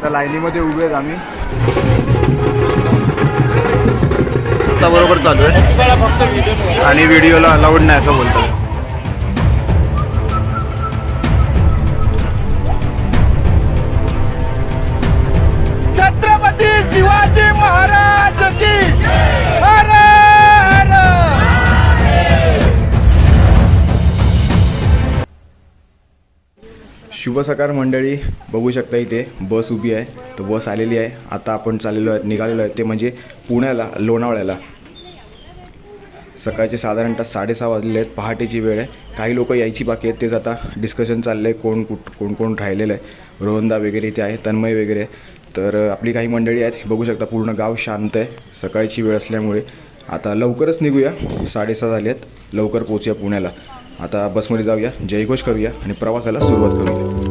आता लाईनीमध्ये उभे आहेत आम्ही. आता बरोबर चालू आहे. आणि व्हिडिओला अलाउड नाही असं बोलतात. शुभ सकाळ मंडळी बघू शकता इथे बस उभी आहे तर बस आलेली आहे. आता आपण चाललेलो आहे निघालेलो आहे. ते म्हणजे पुण्याला लोणावळ्याला. सकाळचे साधारणतः साडेसहा वाजलेले आहेत. पहाटेची वेळ आहे. काही लोक यायची बाकी आहेत. तेच आता डिस्कशन चाललं आहे कोण कुठ कोण कोण राहिलेलं आहे. रोहनदा वगैरे इथे आहे तन्मय वगैरे तर आपली काही मंडळी आहेत. बघू शकता पूर्ण गाव शांत आहे. सकाळची वेळ असल्यामुळे. आता लवकरच निघूया. साडेसहा झाले आहेत लवकर पोचूया पुण्याला. आता बसमध्ये जाऊया जयघोष करूया आणि प्रवासाला सुरुवात करूया.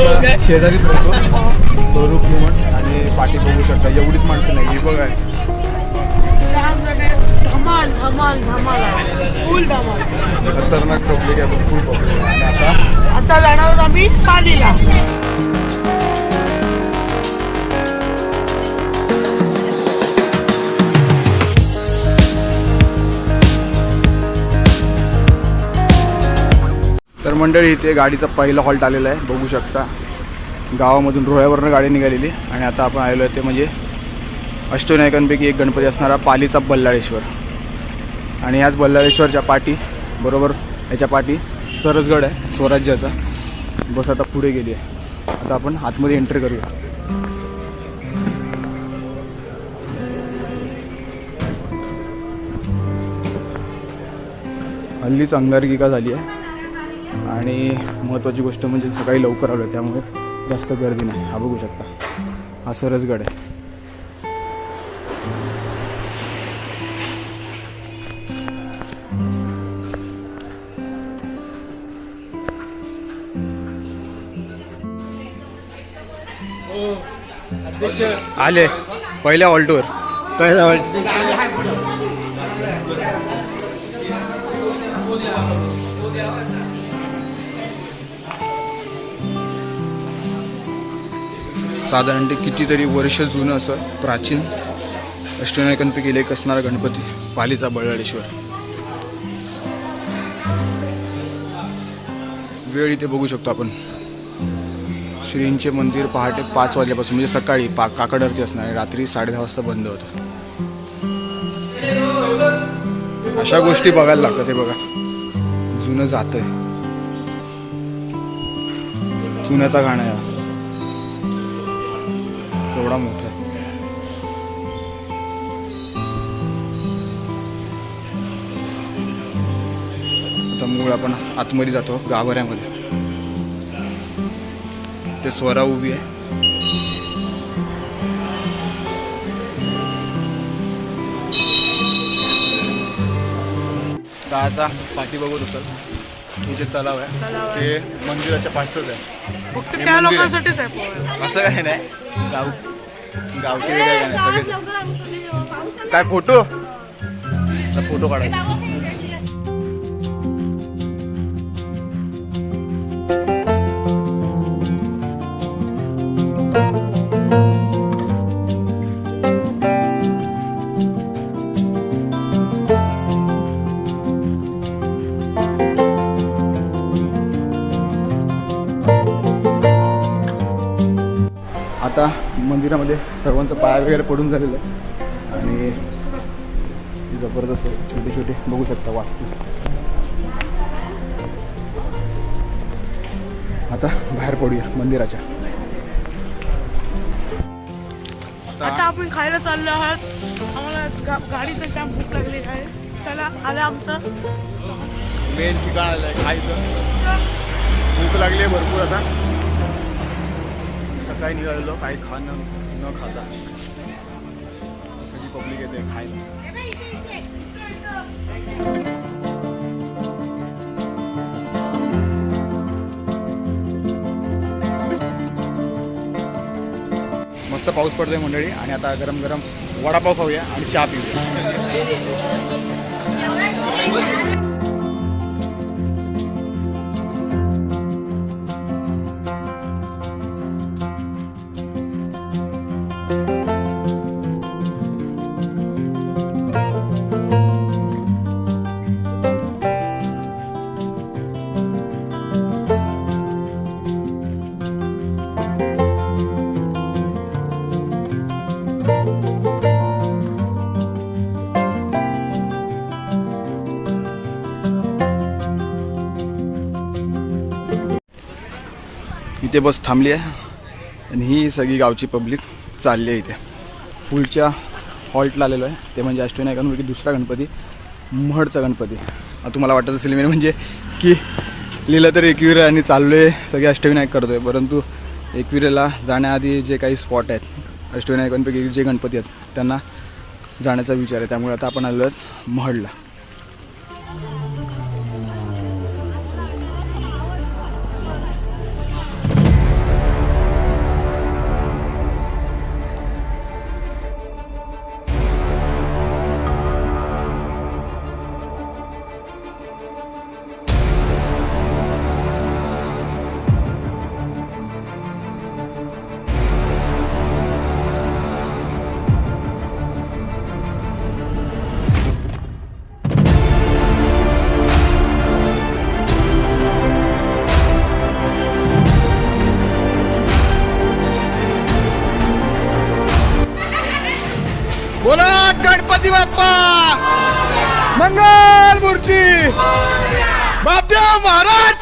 शेजारीच राहतो. स्वरूप ह्युमन आणि पाठी बघू शकता. एवढीच माणसं नाही ही बघा. छान जण आहेत. धमाल धमाल धमाल आहे. फुल धमाल. खतरनाक पब्लिक आहे पब्लिक आणि आता? आता जाणार आम्ही पालीला. मंडळी इथे गाडीचा पहिला हॉल्ट आलेला आहे. बघू शकता. गावामधून रोह्यावरनं गाडी निघालेली. आणि आता आपण आलेलो आहे ते म्हणजे अष्टविनायकांपैकी एक गणपती असणारा पालीचा बल्लाळेश्वर. आणि याच बल्लाळेश्वरच्या पाठी बरोबर याच्या पाठी सरसगड आहे स्वराज्याचा. बस आता पुढे गेली आहे. आता आपण आतमध्ये एंट्री करूया. हल्लीच अंगारगिका झाली आहे. आणि महत्त्वाची गोष्ट म्हणजे सकाळी लवकर आलो त्यामुळे जास्त गर्दी नाही. हा बघू शकता. हा सरसगड आहे. आले पहिल्या ऑल्टोवर पहिल्या साधारण ते कितीतरी वर्ष जुनं असं प्राचीन अष्टविनायकांपैकी एक असणारा गणपती पालीचा बळाळेश्वर. वेळ इथे बघू शकतो आपण. श्रींचे मंदिर पहाटे पाच वाजल्यापासून म्हणजे सकाळी पा काकड आरती असणार आहे रात्री साडे दहा वाजता बंद होतं. अशा गोष्टी बघायला लागतात हे बघा. जुनं जात आहे चुन्याचा गाणं आहे. केवढा मोठा आहे. आता मूळ आपण आतमध्ये जातो गाभाऱ्यामध्ये. ते स्वरा उभी आहे. आता पाठी बघत असाल हे जे तलाव आहे ते मंदिराच्या पाठचंच आहे. फक्त त्या. लोकांसाठीच आहे. असं काही नाही. गाव गावठी वेगळ्या गाणे सगळे. काय फोटो? फोटो काढायचा. आता मंदिरामध्ये सर्वांचं पाय वगैरे पडून झालेलं आहे. आणि जबरदस्त छोटे छोटे. बघू शकता वास्तू. आता बाहेर पडूया मंदिराच्या. आता आपण खायला चाललो आहात. आम्हाला गाडीचं जाम भूक लागली आहे. त्याला आलं आमचं. मेन ठिकाण आलं आहे खायचं. भूक लागली आहे भरपूर आता. सकाळी निघालेलो काही खाणं. न खाता सगळी पब्लिक येते खायला. मस्त पाऊस पडतोय मंडळी. आणि आता गरम गरम वडापाव खाऊया आणि चहा पिऊया. इथे बस थांबली आहे. आणि ही सगळी गावची पब्लिक चालली आहे इथे. फुलच्या हॉल्टला आलेलो आहे. ते म्हणजे अष्टविनायकांपैकी दुसरा गणपती महडचा गणपती. आता तुम्हाला वाटत असेल मी म्हणजे की लिहिलं तर एकविरा आणि चाललो आहे सगळे अष्टविनायक करतो आहे परंतु एकविरेला जाण्याआधी जे काही स्पॉट आहेत अष्टविनायकांपैकी जे गणपती आहेत त्यांना जाण्याचा विचार आहे. त्यामुळे आता आपण आलो आहोत महडला.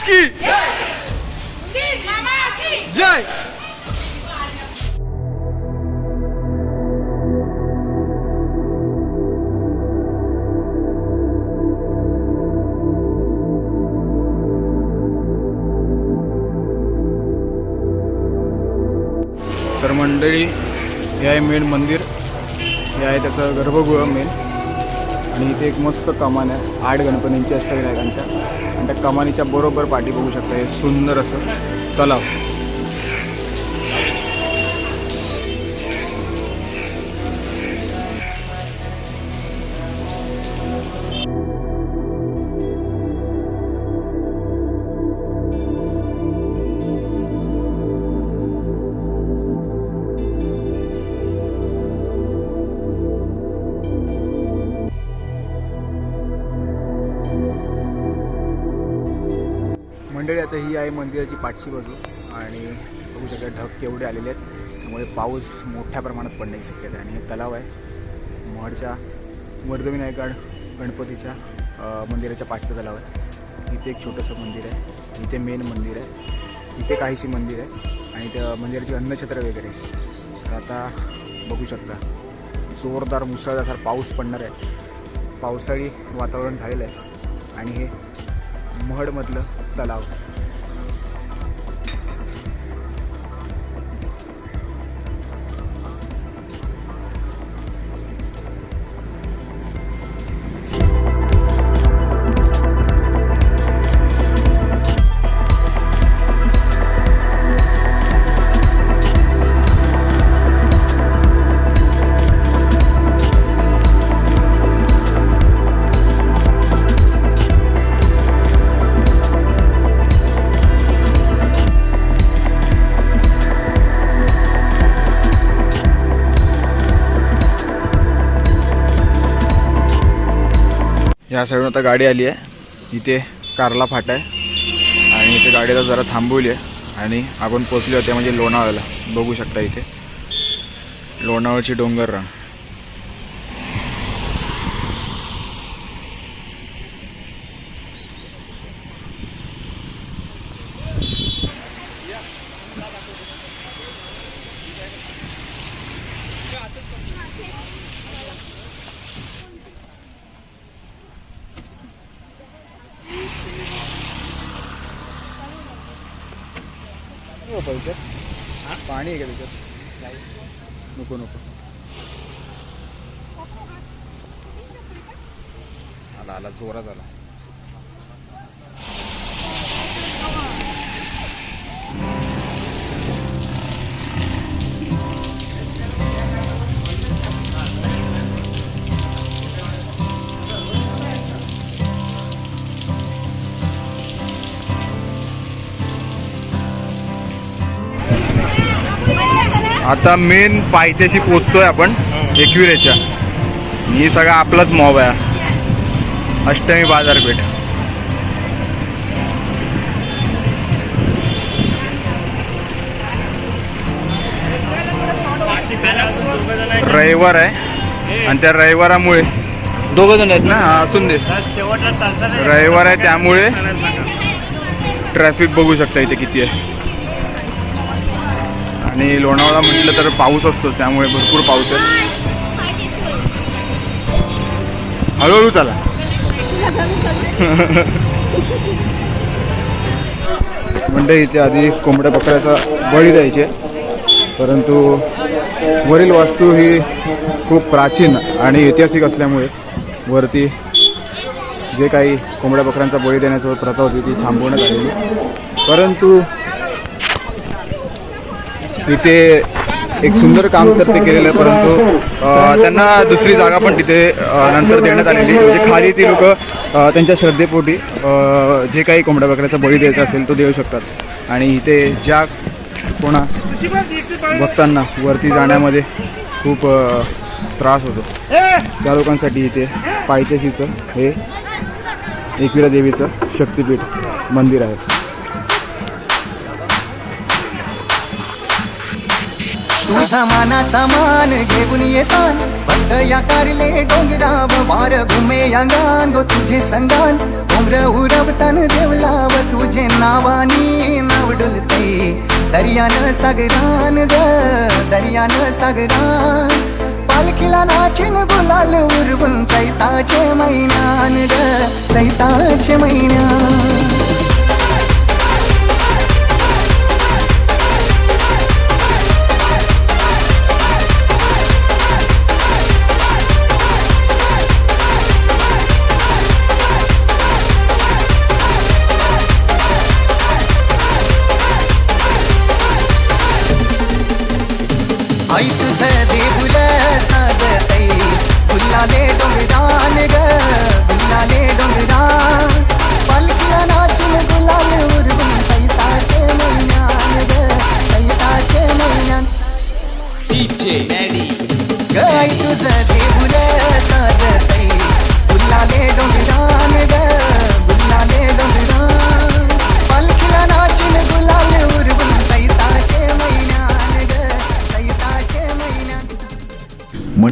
की जय। तर मंडळी हे आहे मेन मंदिर. हे आहे त्याचं गर्भगृह मेन आणि इथे एक मस्त कमान आहे. आठ गणपतींची अष्टविनायकांच्या आणि त्या कमानीच्या बरोबर पाठी बघू शकता. हे सुंदर असं तलाव. मंडळी आता ही आहे मंदिराची पाठची बाजू आणि बघू शकता ढग केवढे आलेले आहेत. त्यामुळे पाऊस मोठ्या प्रमाणात पडण्याची शक्यता आहे. आणि हे तलाव आहे. महडच्या वर्धविनायकाड गणपतीच्या मंदिराच्या पाठचा तलाव आहे इथे एक छोटंसं मंदिर आहे. इथे मेन मंदिर आहे. इथे काहीशी मंदिर आहे. आणि त्या मंदिराची अन्नछत्र वगैरे तर आता बघू शकता. जोरदार मुसळधार पाऊस पडणार आहे. पावसाळी वातावरण झालेलं आहे. आणि हे महडमधलं तलाव ह्या साईडून आता गाडी आली आहे. इथे कारला फाट आहे. आणि इथे गाडीला जरा थांबवली आहे. आणि आपण पोचले होते म्हणजे लोणावळ्याला. बघू शकता इथे. लोणावळची डोंगर रान. रांग पाणी आहे का त्याच्यात नको नको. आला आला जोरात आला. आता मेन पायथ्याशी पोचतोय आपण एकविरेच्या. ही सगळा आपलाच मॉब आहे. अष्टमी बाजारपेठ. रविवार आहे. आणि त्या रविवारामुळे दोघ जण आहेत ना? असून दे. रविवार आहे त्यामुळे ट्रॅफिक बघू शकता इथे किती आहे. आणि लोणावळा म्हटलं तर पाऊस असतो त्यामुळे भरपूर पाऊस आहे. हळूहळू चला. म्हणजे इथे आधी कोंबड्या पकडायचा बळी द्यायचे परंतु वरील वास्तू ही खूप प्राचीन आणि ऐतिहासिक असल्यामुळे वरती जे काही कोंबड्या बकऱ्यांचा बळी देण्याचं प्रथा होती ती थांबवण्यात आलेली. परंतु तिथे एक सुंदर काम तर ते केलेलं आहे परंतु त्यांना दुसरी जागा पण तिथे नंतर देण्यात आलेली म्हणजे खाली ती लोक त्यांच्या श्रद्धेपोटी जे काही कोंबड्या बकऱ्याचा बळी द्यायचा असेल तो देऊ शकतात. आणि इथे ज्या कोणा भक्तांना वरती जाण्यामध्ये खूप त्रास होतो त्या लोकांसाठी इथे पायथ्याशीचं हे एकविरा देवीचं शक्तिपीठ मंदिर आहे. तुझा मानाचा मान घेऊन येतान. बंद या कारले डोंगराव वार घुमे अंगान गो तुझे संगान. उमर उरवतान देवलाव तुझे नावानी नाव डुलते दर्यान सागरान ग दर्यान सागरान. पालखीला नाचिन गुलाल उरवून सैताचे मैनान ग सैताचे मैना பின்னாலே டொங்கிதானுக பின்னாலே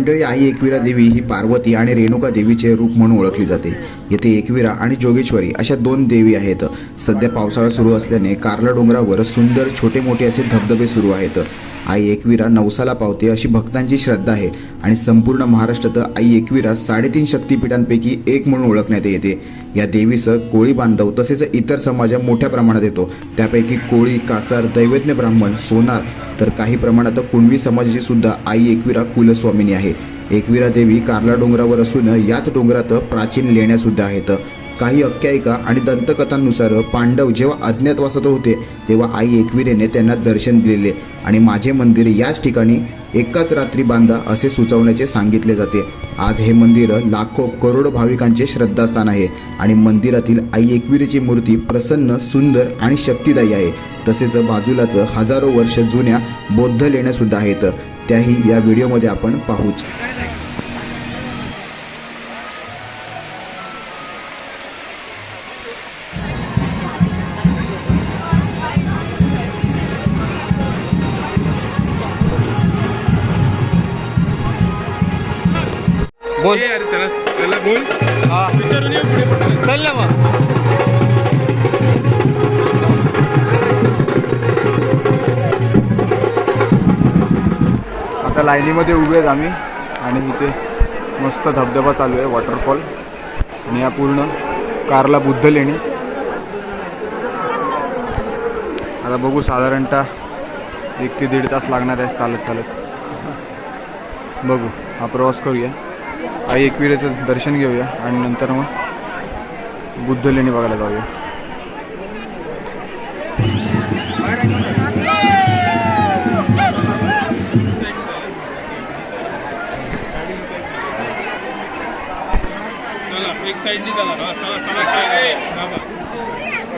मंडळी आई एकविरा देवी ही पार्वती आणि रेणुका देवीचे रूप म्हणून ओळखली जाते. येथे एकविरा आणि जोगेश्वरी अशा दोन देवी आहेत. सध्या पावसाळा सुरू असल्याने कार्ला डोंगरावर सुंदर छोटे मोठे असे धबधबे सुरू आहेत. आई एकविरा नवसाला पावते अशी भक्तांची श्रद्धा आहे आणि संपूर्ण महाराष्ट्रात आई एकविरा साडेतीन शक्तिपीठांपैकी एक म्हणून ओळखण्यात येते. या देवीचं कोळी बांधव तसेच इतर समाज मोठ्या प्रमाणात येतो. त्यापैकी कोळी कासार दैवज्ञ ब्राह्मण सोनार तर काही प्रमाणात कुणबी समाजाची सुद्धा आई एकविरा कुलस्वामिनी आहे. एकविरा देवी कार्ला डोंगरावर असून याच डोंगरात प्राचीन लेण्यासुद्धा आहेत. काही आख्यायिका आणि दंतकथांनुसार पांडव जेव्हा अज्ञातवासात होते तेव्हा आई एकविरेने त्यांना दर्शन दिलेले. आणि माझे मंदिर याच ठिकाणी एकाच रात्री बांधा असे सुचवण्याचे सांगितले जाते. आज हे मंदिर लाखो करोडो भाविकांचे श्रद्धास्थान आहे आणि मंदिरातील आई एकविरीची मूर्ती प्रसन्न सुंदर आणि शक्तिदायी आहे. तसेच बाजूलाच हजारो वर्ष जुन्या बौद्ध लेण्या सुद्धा आहेत. त्याही या व्हिडिओमध्ये आपण पाहूच. बोल. ये अरे त्याला त्याला बोल. हा. विचारून ये पुढे पटकन. चल ना मग. आता लाईनीमध्ये उभे आहेत आम्ही आणि इथे मस्त धबधबा चालू आहे वॉटरफॉल आणि या पूर्ण कारला बुद्ध लेणी आता बघू साधारणतः एक ते दीड तास लागणार आहे चालत चालत. बघू हा प्रवास करूया. आई एकविरेचं दर्शन घेऊया आणि नंतर मग बुद्ध लेणी बघायला जाऊया.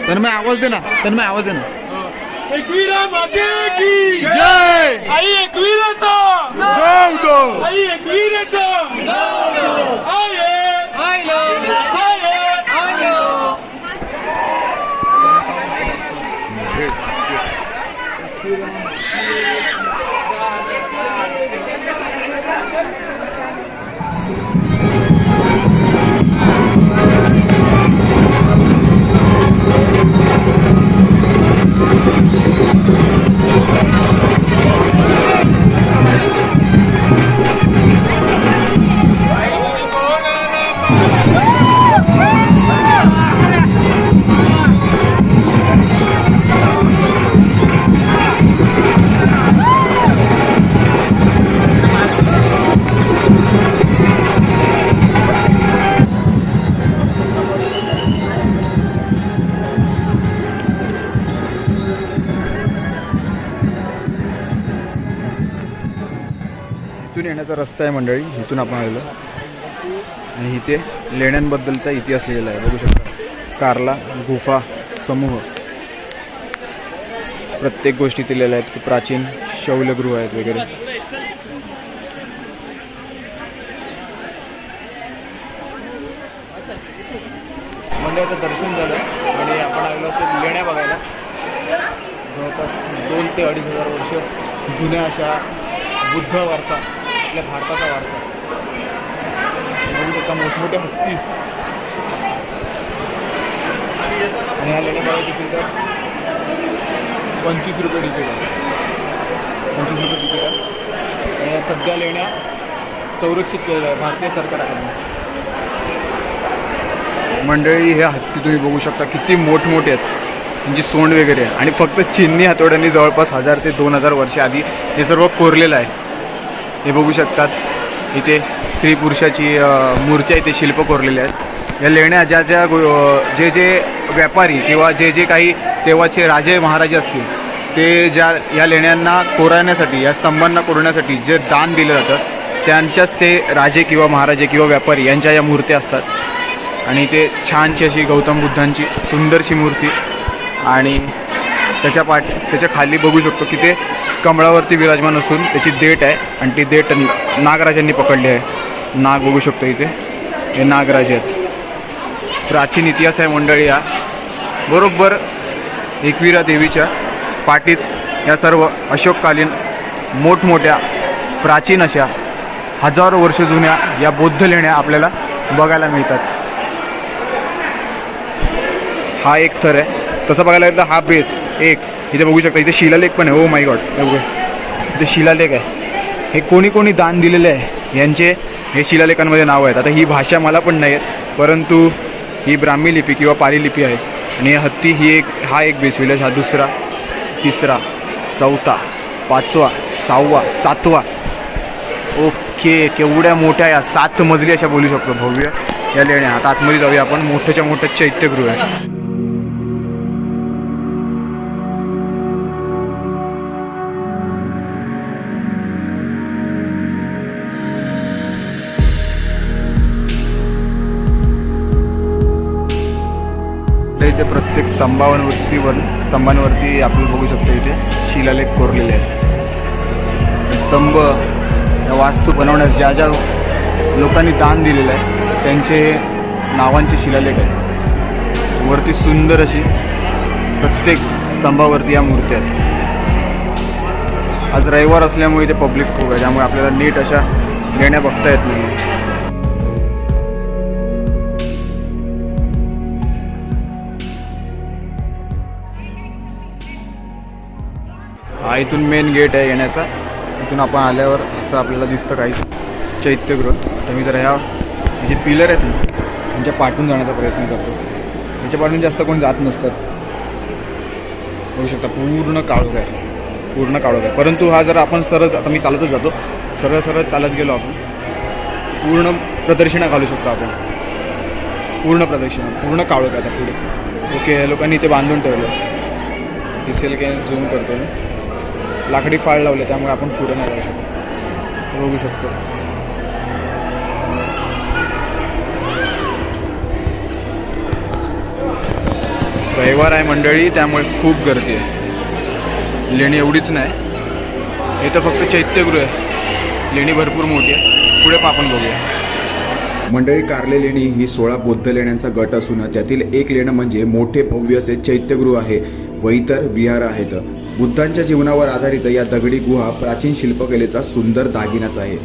तर मी आवाज दे ना. तर मी आवाज दे ना. Equira Mateki! Jai! Aí Equira tá! Laudo! Aí Equira tá! Laudo! Aí मंडळी इथून आपण आलेलो. आणि इथे लेण्यांबद्दलचा इतिहास लिहिलेला आहे. बघू शकता कारला गुफा समूह. प्रत्येक गोष्टी दिलेल्या आहेत की प्राचीन शौलगृह आहेत वगैरे. मंडळाचं दर्शन झालं आणि आपण आलो ते लेण्या बघायला. जवळपास दोन ते अडीच हजार वर्ष जुन्या अशा बुद्ध वारसा आपल्या भारताचा वारसा. म्हणजे बघू शकता मोठमोठ्या हत्ती. आणि ह्या लेण्या बघायची असेल तर पंचवीस रुपये तिकीट आहे. पंचवीस रुपये तिकीट आहे. आणि या सध्या लेण्या संरक्षित केलेल्या आहे भारतीय सरकारकडून. मंडळी हे हत्ती तुम्ही बघू शकता किती मोठमोठे आहेत. म्हणजे सोंड वगैरे. आहे आणि फक्त चिन्नी हातोड्यांनी जवळपास हजार ते दोन हजार वर्ष आधी हे सर्व कोरलेलं आहे. हे बघू शकतात. इथे स्त्री पुरुषाची मूर्त्या इथे शिल्प कोरलेल्या आहेत. या लेण्या ज्या ज्या गो- जे जे व्यापारी किंवा जे जे काही तेव्हाचे राजे महाराजे असतील ते ज्या या लेण्यांना कोरण्यासाठी या स्तंभांना कोरण्यासाठी जे दान दिलं जातं त्यांच्याच ते राजे किंवा महाराजे किंवा व्यापारी यांच्या या मूर्त्या असतात. आणि ते छानशी अशी गौतम बुद्धांची सुंदरशी मूर्ती. आणि त्याच्या पाठ त्याच्याखाली बघू शकतो की ते कमळावरती विराजमान असून त्याची देठ आहे आणि ती देठ नागराजांनी पकडली आहे. नाग बघू शकतो इथे. हे नागराज आहेत. प्राचीन इतिहास आहे मंडळी हा. बरोबर एकविरा देवीच्या पाठीच या सर्व अशोककालीन मोठमोठ्या प्राचीन अशा हजारो वर्ष जुन्या या बौद्ध लेण्या आपल्याला बघायला मिळतात. हा एक थर आहे. तसं बघायला गेलं तर हा बेस एक. इथे बघू शकता इथे शिलालेख पण आहे. ओ माय गॉड हे इथे शिलालेख आहे. हे कोणी कोणी दान दिलेले आहे. यांचे हे शिलालेखांमध्ये नाव आहेत. आता ही भाषा मला पण नाही आहेत परंतु ही ब्राह्मी लिपी किंवा पाली लिपी आहे. आणि हत्ती ही एक हा एक बेस विलेज हा दुसरा तिसरा चौथा पाचवा सहावा सातवा. ओके केवढ्या मोठ्या या सात मजली अशा बोलू शकतो भव्य. या लेण्या. आता आतमध्ये जाऊया आपण. मोठ्याच्या मोठं चैत्यगृह आहे. मंदिराच्या प्रत्येक स्तंभावरतीवर स्तंभांवरती आपण बघू शकतो इथे शिलालेख कोरलेले आहेत. स्तंभ वास्तू बनवण्यास ज्या ज्या लोकांनी दान दिलेलं आहे त्यांचे नावांचे शिलालेख आहेत. वरती सुंदर अशी प्रत्येक स्तंभावरती या मूर्त्या आहेत. आज रविवार असल्यामुळे इथे पब्लिक खूप आहे त्यामुळे आपल्याला नीट अशा लेण्या बघता येत नाही इथून मेन गेट आहे येण्याचा. इथून आपण आल्यावर असं आपल्याला दिसतं काही चैत्यगृह. तर मी जरा ह्या जे पिलर आहेत ना त्यांच्या पाठून जाण्याचा प्रयत्न करतो. त्याच्या पाठून जास्त कोण जात नसतात बघू शकता पूर्ण काळोख आहे. पूर्ण काळोख आहे. परंतु हा जर आपण सरळ आता मी चालतच जातो. सरळ सरळ चालत गेलो आपण. पूर्ण प्रदर्शना घालू शकतो आपण. पूर्ण प्रदर्शना पूर्ण काळोख आहे आता पुढे. ओके या लोकांनी इथे बांधून ठेवलं. दिसेल की झूम करतो मी. लाकडी फाळ लावले त्यामुळे आपण पुढे नाही जाऊ शकतो. बघू शकतो. रविवार आहे मंडळी त्यामुळे खूप गर्दी आहे. लेणी एवढीच नाही. इथं फक्त चैत्यगृह आहे. लेणी भरपूर मोठी आहे. पुढे आपण बघूया. मंडळी कारले लेणी ही सोळा बौद्ध लेण्यांचा गट असून त्यातील एक लेणं म्हणजे मोठे भव्य असे चैत्यगृह आहे व इतर विहार आहेत. बुद्धांच्या जीवनावर आधारित या दगडी गुहा प्राचीन शिल्पकलेचा सुंदर दागिनाच आहे.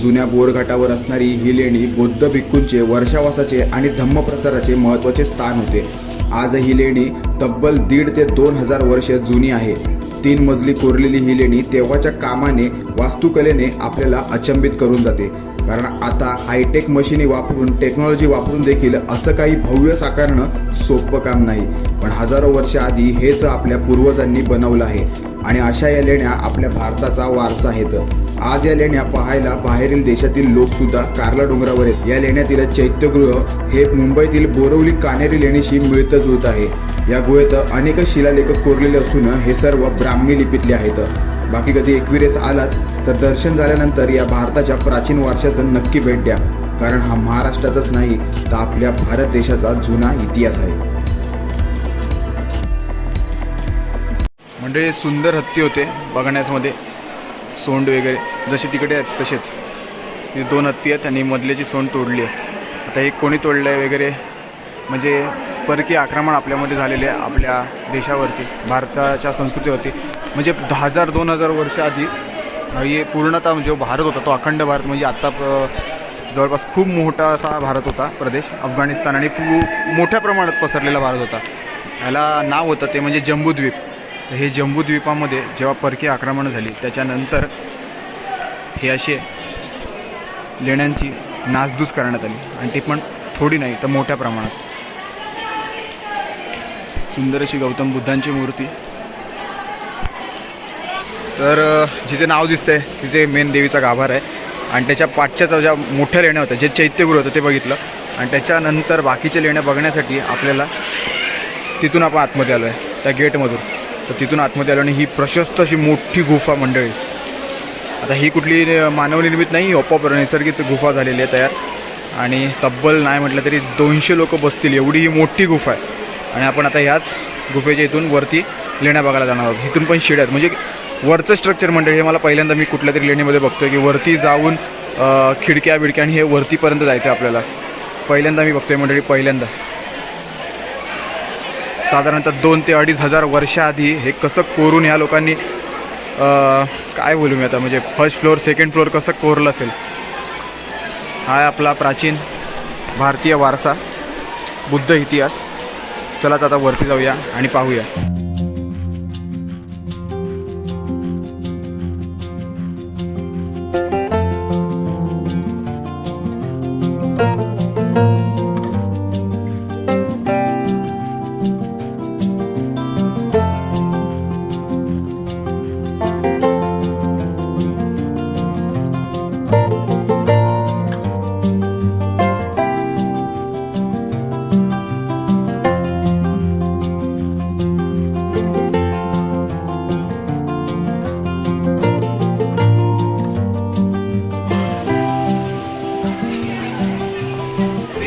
जुन्या बोरघाटावर असणारी ही लेणी बौद्ध भिक्खूंचे वर्षावासाचे आणि धम्मप्रसाराचे महत्त्वाचे स्थान होते. आज ही लेणी तब्बल दीड ते दोन हजार वर्ष जुनी आहे. तीन मजली कोरलेली ही लेणी तेव्हाच्या कामाने वास्तुकलेने आपल्याला अचंबित करून जाते. कारण आता हायटेक मशिनी वापरून टेक्नॉलॉजी वापरून देखील असं काही भव्य साकारणं सोपं काम नाही. पण हजारो वर्ष आधी हेच आपल्या पूर्वजांनी बनवलं आहे. आणि अशा या लेण्या आपल्या भारताचा वारसा आहेत. आज या लेण्या पाहायला बाहेरील देशातील लोकसुद्धा कार्ला कारला डोंगरावर आहेत. या लेण्यातील चैत्यगृह हे मुंबईतील बोरवली कानेरी लेणीशी मिळतं जुळत आहे. या गुहेत अनेक शिलालेख कोरलेले असून हे सर्व ब्राह्मी लिपीतले आहेत. बाकी कधी एकविरेस आलात तर दर्शन झाल्यानंतर या भारताच्या प्राचीन वारशाचं नक्की भेट द्या. कारण हा महाराष्ट्राचाच नाही तर आपल्या भारत देशाचा जुना इतिहास आहे. म्हणजे सुंदर हत्ती होते बघण्यासमध्ये. सोंड वगैरे जसे तिकडे आहेत तसेच. हे दोन हत्ती आहेत आणि मधल्याची सोंड तोडली आहे. आता हे कोणी तोडलं आहे वगैरे म्हणजे परकीय आक्रमण आपल्यामध्ये झालेले आहे आपल्या देशावरती भारताच्या संस्कृतीवरती. म्हणजे दहा हजार दोन हजार वर्ष आधी हे पूर्णतः जो भारत होता तो अखंड भारत. म्हणजे आत्ता प- जवळपास खूप मोठा असा भारत होता प्रदेश. अफगाणिस्तान आणि खूप मोठ्या प्रमाणात पसरलेला भारत होता. ह्याला नाव होतं ते म्हणजे जम्बूद्वीप. हे जम्बूद्वीपामध्ये जेव्हा परकीय आक्रमणं झाली त्याच्यानंतर हे असे लेण्यांची नासधूस करण्यात आली. आणि ती पण थोडी नाही तर मोठ्या प्रमाणात. सुंदर अशी गौतम बुद्धांची मूर्ती. तर जिथे नाव दिसतंय तिथे मेन देवीचा गाभार आहे. आणि त्याच्या पाठच्या ज्या मोठ्या लेण्या होत्या जे चैत्यगृह होतं ते बघितलं. आणि त्याच्यानंतर बाकीच्या लेण्या बघण्यासाठी आपल्याला तिथून आपण आतमध्ये आलो आहे त्या गेटमधून. तर तिथून आतमध्ये आलो आणि ही प्रशस्त अशी मोठी गुफा मंडळी. आता ही कुठली मानवनिर्मित नाही ओपोप नैसर्गिक गुफा झालेली आहे तयार. आणि तब्बल नाही म्हटलं तरी दोनशे लोक बसतील एवढी ही मोठी गुफा आहे. आणि आपण आता ह्याच गुफेच्या इथून वरती लेण्या बघायला जाणार आहोत. इथून पण शिड्यात म्हणजे वरचं स्ट्रक्चर मंडळी हे मला पहिल्यांदा मी कुठल्या तरी लेणीमध्ये बघतोय की वरती जाऊन खिडक्या बिडक्या आणि हे वरतीपर्यंत जायचं आहे आपल्याला. पहिल्यांदा मी बघतोय मंडळी पहिल्यांदा. साधारणतः दोन ते अडीच हजार वर्षाआधी हे कसं कोरून ह्या लोकांनी काय बोलू मी आता? म्हणजे फर्स्ट फ्लोअर सेकंड फ्लोअर कसं कोरलं असेल? हा आपला प्राचीन भारतीय वारसा बुद्ध इतिहास. चला आता वरती जाऊया आणि पाहूया.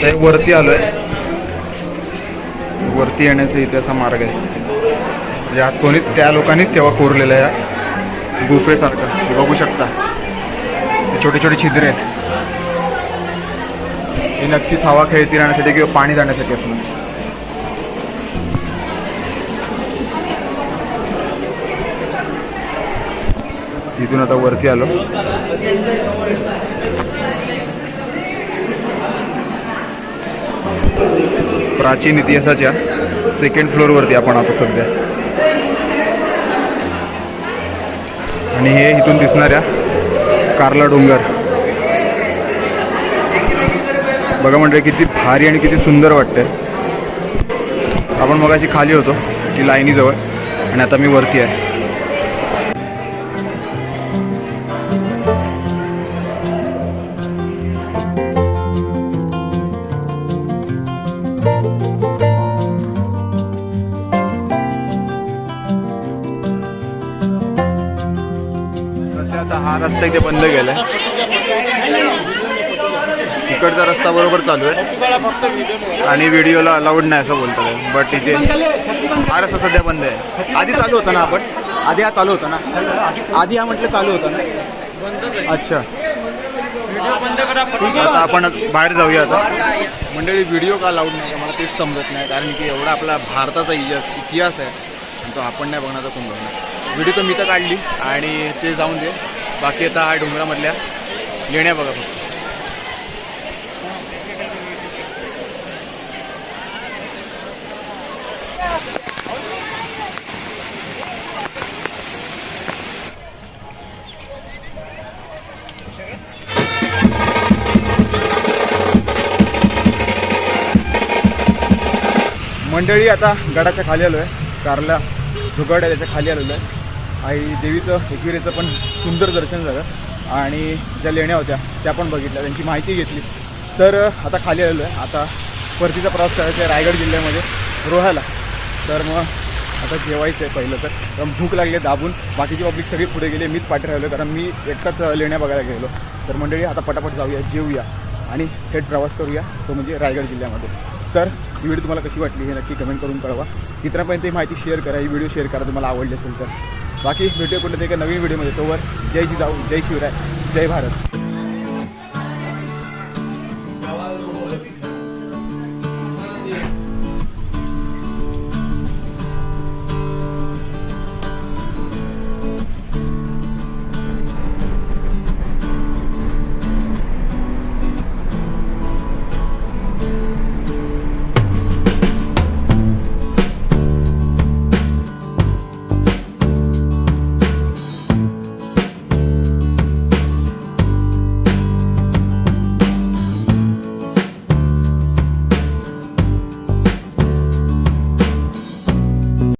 आहे वरती आलो आहे वरती येण्याचा इथे असा मार्ग आहे. म्हणजे आत कोणी त्या लोकांनीच तेव्हा कोरलेला आहे या गुफेसारखं. हे बघू शकता. छोटे छोटे छिद्रे आहेत. हे नक्कीच हवा खेळती राहण्यासाठी किंवा पाणी जाण्यासाठी असणार. तिथून आता वरती आलो. प्राचीन इतिहासाच्या सेकंड फ्लोअरवरती आपण आता सध्या. आणि हे इथून दिसणाऱ्या कारला डोंगर. बघा म्हणजे किती भारी आणि किती सुंदर वाटतंय. आपण मगाशी खाली होतो ती लाईनीजवळ. आणि आता मी वरती आहे. आता रस्ता इथे बंद केलाय. इकडचा रस्ता बरोबर चालू आहे. आणि व्हिडिओला अलाउड नाही असं बोलतात. बट इथे हा रस्ता सध्या बंद आहे. आधी चालू होता ना आपण? आधी हा चालू होता ना? आधी हा म्हटलं चालू होता ना? अच्छा. आता आपण बाहेर जाऊया आता. मंडळी व्हिडिओ का लावून नाही? मला तेच समजत नाही. कारण की एवढा आपला भारताचा इतिहास इतिहास आहे. तो आपण नाही बघण्याचा कोण बघणार? व्हिडिओ तर मी तर काढली. आणि ते जाऊन दे. बाकी आता हा डोंगरामधल्या लेण्या बघा फक्त. मंडळी आता गडाच्या खाली आलो आहे कारला झुगाड आहे त्याच्याखाली आलेलो आहे. आई देवीचं एकविरेचं पण सुंदर दर्शन झालं. आणि ज्या लेण्या होत्या त्या पण बघितल्या त्यांची माहिती घेतली. तर आता खाली आलेलो आहे. आता परतीचा प्रवास करायचा आहे रायगड जिल्ह्यामध्ये रोह्याला तर मग आता जेवायचं आहे पहिलं तर. कारण भूक लागली दाबून. बाकीची पब्लिक सगळी पुढे गेली मीच पाठी राहिलो कारण मी एकटाच लेण्या बघायला गेलो. तर मंडळी आता पटापट जाऊया जेवूया. आणि थेट प्रवास करूया तो म्हणजे रायगड जिल्ह्यामध्ये. तर ही व्हिडिओ तुम्हाला कशी वाटली हे नक्की कमेंट करून कळवा. इतरांपर्यंत ही माहिती शेअर करा ही व्हिडिओ शेअर करा तुम्हाला आवडली असेल तर. बाकी भेटूया कुठे एका नवीन व्हिडिओमध्ये तोवर जय जिजाऊ जय शिवराय जय भारत.